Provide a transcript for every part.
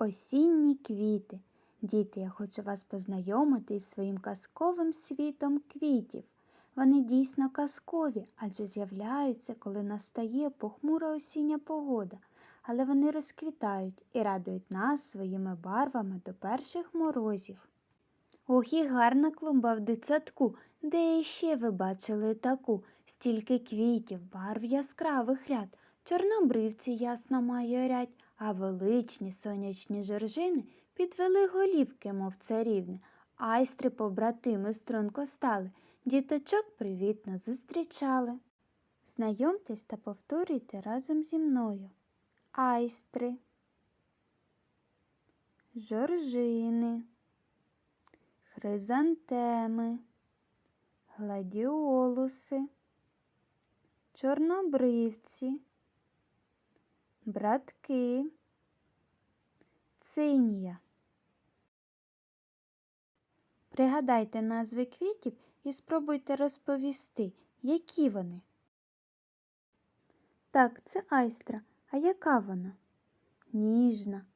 Осінні квіти. Діти, я хочу вас познайомити із своїм казковим світом квітів. Вони дійсно казкові, адже з'являються, коли настає похмура осіння погода, але вони розквітають і радують нас своїми барвами до перших морозів. Ох, і гарна клумба в дитсадку, де іще ви бачили таку, стільки квітів, барв яскравих ряд, чорнобривці ясно майорять, а величні сонячні жоржини підвели голівки, мов царівни, айстри побратими струнко стали, діточок привітно зустрічали. Знайомтесь та повторюйте разом зі мною. Айстри, жоржини, хризантеми, гладіолуси, чорнобривці, братки, цинія. Пригадайте назви квітів і спробуйте розповісти, які вони. Так, це айстра. А яка вона? Ніжна,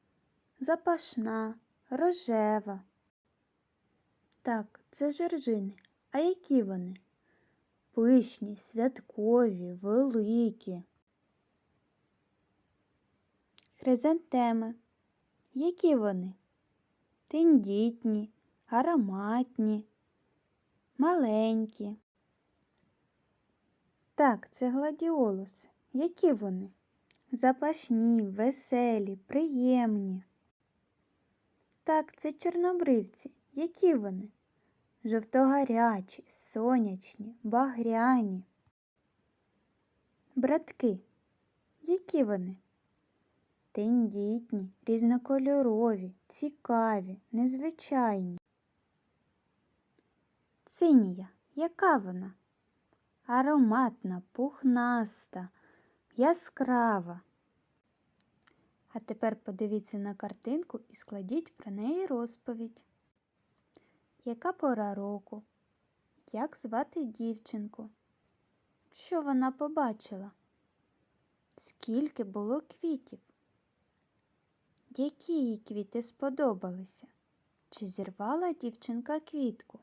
запашна, рожева. Так, це жоржини. А які вони? Пишні, святкові, великі. Хризантеми. Які вони? Тендітні, ароматні, маленькі. Так, це гладіолуси. Які вони? Запашні, веселі, приємні. Так, це чорнобривці. Які вони? Жовтогарячі, сонячні, багряні. Братки. Які вони? Тендітні, різнокольорові, цікаві, незвичайні. Цинія. Яка вона? Ароматна, пухнаста, яскрава. А тепер подивіться на картинку і складіть про неї розповідь. Яка пора року? Як звати дівчинку? Що вона побачила? Скільки було квітів? Які їй квіти сподобалися? Чи зірвала дівчинка квітку?